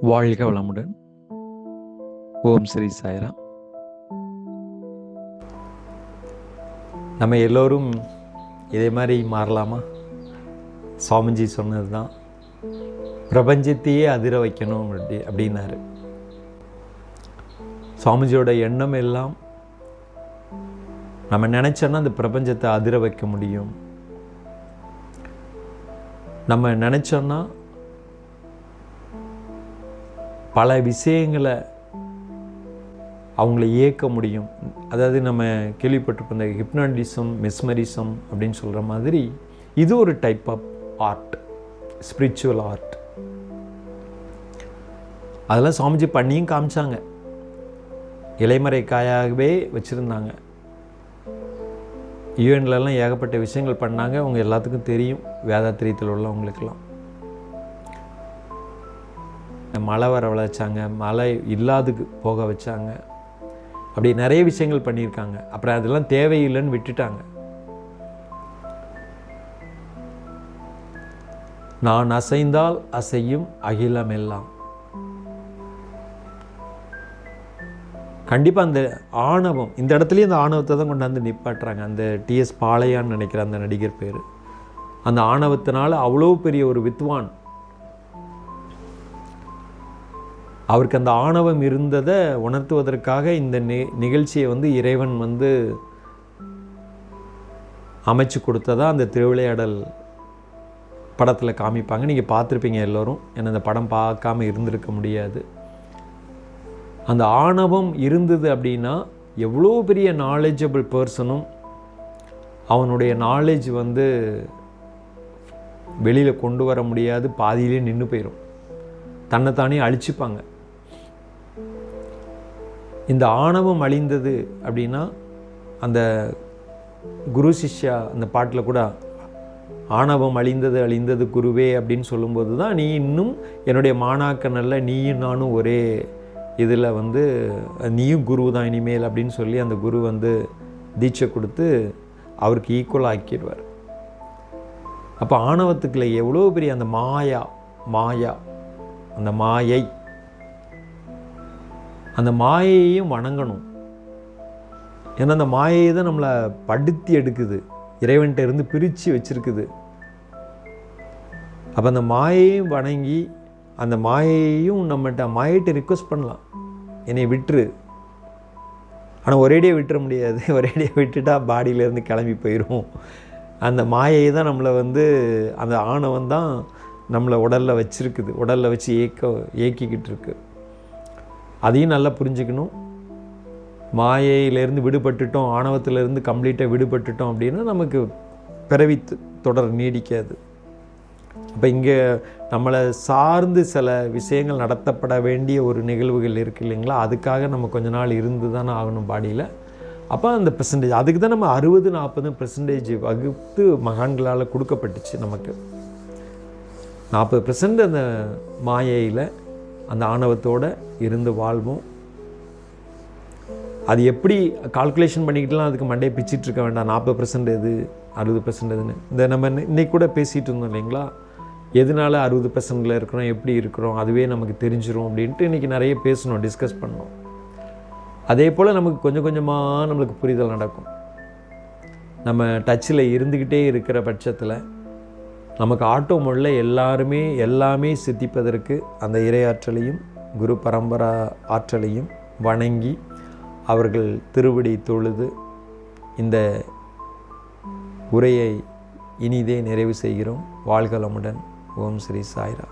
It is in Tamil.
வாழ்க வளமுடன். ஓம் ஸ்ரீ சாய்ராம். நம்ம எல்லோரும் இதே மாதிரி மாறலாமா? சுவாமிஜி சொன்னது தான். பிரபஞ்சத்தையே அதிர வைக்கணும் அப்படி அப்படின்னாரு. சுவாமிஜியோட எண்ணம் எல்லாம் நம்ம நினச்சோன்னா அந்த பிரபஞ்சத்தை அதிர வைக்க முடியும். நம்ம நினச்சோன்னா பல விஷயங்களை அவங்கள இயக்க முடியும். அதாவது நம்ம கேள்விப்பட்டிருப்போம் இந்த ஹிப்னாட்டிசம் மெஸ்மரிசம் அப்படின்னு சொல்கிற மாதிரி இது ஒரு type of art spiritual art அதெல்லாம் சுவாமிஜி பண்ணியும் காமிச்சாங்க. இலைமறை காயாகவே வச்சுருந்தாங்க. யூஎன்லலாம் ஏகப்பட்ட விஷயங்கள் பண்ணாங்க. அவங்க எல்லாத்துக்கும் தெரியும். வேதாத்திரியத்தில் உள்ளவங்களுக்கெல்லாம். மழை வர வளைச்சாங்க மழை இல்லாதுக்கு போக வச்சாங்க. அப்படி நிறைய விஷயங்கள் பண்ணியிருக்காங்க. அப்புறம் அதெல்லாம் தேவையில்லைன்னு விட்டுட்டாங்க. நான் அசைந்தால் அசையும் அகிலம் எல்லாம். கண்டிப்பாக அந்த ஆணவம் இந்த இடத்துலையும் அந்த ஆணவத்தை தான் கொண்டாந்து நிப்பாட்டுறாங்க. அந்த டிஎஸ் பாளையான்னு நினைக்கிற அந்த நடிகர் பேர். அந்த ஆணவத்தினால அவ்வளோ பெரிய ஒரு வித்வான் அவருக்கு அந்த ஆணவம் இருந்ததை உணர்த்துவதற்காக இந்த நி நிகழ்ச்சியை வந்து இறைவன் வந்து அமைச்சு கொடுத்ததா அந்த திருவிளையாடல் படத்தில் காமிப்பாங்க. நீங்கள் பார்த்துருப்பீங்க எல்லோரும். ஏன்னா அந்த படம் பார்க்காம இருந்திருக்க முடியாது. அந்த ஆணவம் இருந்தது அப்படின்னா எவ்வளோ பெரிய நாலேஜபிள் பர்சனும் அவனுடைய நாலேஜ் வந்து வெளியில் கொண்டு வர முடியாது. பாதியிலே நின்று போயிடும் தன்னைத்தானே அழிச்சுப்பாங்க. இந்த ஆணவம் அழிந்தது அப்படின்னா அந்த குரு சிஷ்யா அந்த பாட்டில் கூட ஆணவம் அழிந்தது அழிந்தது குருவே அப்படின்னு சொல்லும்போது தான் நீ இன்னும் என்னுடைய மாணாக்கனல்ல நீயும் நானும் ஒரே இதில் வந்து நீயும் குரு தான் இனிமேல் அப்படின்னு சொல்லி அந்த குரு வந்து தீட்சை கொடுத்து அவருக்கு ஈக்குவல் ஆக்கிடுவார். அப்போ ஆணவத்துக்குள்ள எவ்வளோ பெரிய அந்த மாயா மாயா அந்த மாயை அந்த மாயையும் வணங்கணும். ஏன்னா அந்த மாயையை தான் நம்மளை படுத்தி எடுக்குது. இறைவன்கிட்ட இருந்து பிரித்து வச்சுருக்குது. அப்போ அந்த மாயையும் வணங்கி அந்த மாயையும் நம்மகிட்ட மாயிட்ட ரிக்வஸ்ட் பண்ணலாம். என்னை விட்டுரு. ஆனால் ஒரேடியாக விட்டுற முடியாது. ஒரேடியாக விட்டுட்டா பாடியிலேருந்து கிளம்பி போயிடும் அந்த மாயை தான் நம்மளை வந்து அந்த ஆணவம் தான் நம்மளை உடலில் வச்சுருக்குது. உடலில் வச்சு ஏக்க ஏக்கிக்கிட்டு இருக்குது அதையும் நல்லா புரிஞ்சுக்கணும். மாயையிலேருந்து விடுபட்டுட்டோம் ஆணவத்திலேருந்து கம்ப்ளீட்டாக விடுபட்டுட்டோம் அப்படின்னா நமக்கு பிறவி தொடர் நீடிக்காது. அப்போ இங்கே நம்மளை சார்ந்து சில விஷயங்கள் நடத்தப்பட வேண்டிய ஒரு நிகழ்வுகள் இருக்குது இல்லைங்களா? அதுக்காக நம்ம கொஞ்ச நாள் இருந்து தானே ஆகணும் பாடியில். அப்போ அந்த பெர்சன்டேஜ் அதுக்கு தான் நம்ம அறுபது நாற்பது பெர்சன்டேஜ் வகுத்து மகான்களால் கொடுக்கப்பட்டுச்சு நமக்கு. நாற்பது பெர்சன்ட் அந்த மாயையில் அந்த ஆணவத்தோடு இருந்து வாழ்வோம். அது எப்படி கால்குலேஷன் பண்ணிக்கிட்டுலாம் அதுக்கு மண்டே பிச்சுட்டு இருக்க வேண்டாம். நாற்பது பர்சன்ட் எது அறுபது பர்சன்ட் எதுன்னு. இந்த நம்ம இன்னைக்கு கூட பேசிகிட்டு இருந்தோம் இல்லைங்களா? எதனால அறுபது பர்சன்டில் இருக்கிறோம் எப்படி இருக்கிறோம் அதுவே நமக்கு தெரிஞ்சிடும் அப்படின்ட்டு இன்றைக்கி நிறைய பேசணும் டிஸ்கஸ் பண்ணோம் அதே போல் நமக்கு கொஞ்சம் கொஞ்சமாக நம்மளுக்கு புரிதல் நடக்கும். நம்ம டச்சில் இருந்துக்கிட்டே இருக்கிற பட்சத்தில் நமக்கு ஆட்டோ எல்லாருமே எல்லாமே சித்திப்பதற்கு அந்த இறையாற்றலையும் குரு பரம்பரா ஆற்றலையும் வணங்கி அவர்கள் திருவடி தொழுது இந்த உரையை இனிதே நிறைவு செய்கிறோம். வாழ்கலமுடன். ஓம் ஸ்ரீ சாய்ரா